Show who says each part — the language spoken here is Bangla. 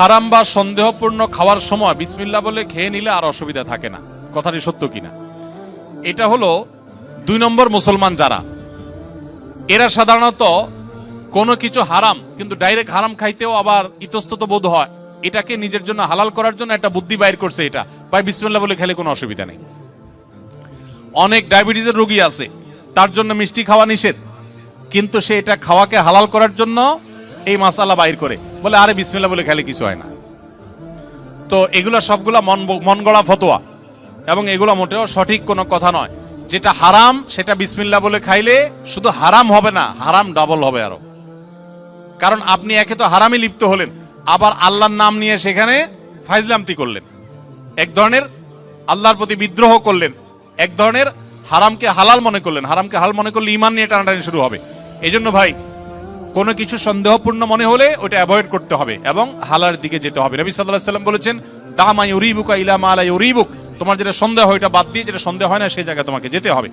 Speaker 1: হারাম বা সন্দেহপূর্ণ খাওয়ার সময় বিসমিল্লা বলে খেয়ে নিলে আর অসুবিধা থাকে না। কথাটি সত্য কিনা এটা হলো দুই নম্বর মুসলমান যারা, এরা সাধারণত কোনো কিছু হারাম কিন্তু ডাইরেক্ট হারাম খাইতেও আবার ইতস্তত বোধ হয়। এটাকে নিজের জন্য হালাল করার জন্য একটা বুদ্ধি বাইর করছে এটা। ভাই, বিসমিল্লা বলে খেলে কোনো অসুবিধা নেই। অনেক ডায়াবেটিসের রোগী আছে, তার জন্য মিষ্টি খাওয়া নিষেধ। কিন্তু সে এটা খাওয়াকে হালাল করার জন্য এই মাসালা বাইর করে। বলে, আরে বিসমিল্লা বলে খেলে কিছু হয় না। তো এগুলো সবগুলা মন মন গড়া ফতোয়া। এবং এগুলো মোটেও সঠিক কোনো কথা নয়। যেটা হারাম, সেটা বিসমিল্লা বলে খাইলে শুধু হারাম হবে না, হারাম ডাবল হবে আরও। কারণ আপনি একে তো হারামে লিপ্ত হলেন। আবার আল্লাহর নাম নিয়ে সেখানে ফাইজলামতি করলেন। এক ধরনের আল্লাহর প্রতি বিদ্রোহ করলেন। এক ধরনের হারামকে হালাল মনে করলেন। হারামকে হাল মনে করলে ইমান নিয়ে টানাটানি শুরু হবে। এই ভাই কোনো কিছু সন্দেহপূর্ণ মনে হলে ওটা অ্যাভয়েড করতে হবে এবং হালার দিকে যেতে হবে। নবী সাল্লাহ সাল্লাম বলেছেন দামাই উরিবুক ইলা আলাই উরিবুক তোমার যেটা সন্দেহ হয়, ওটা বাদ দিয়ে যেটা সন্দেহ হয় না, সেই জায়গায় তোমাকে যেতে হবে।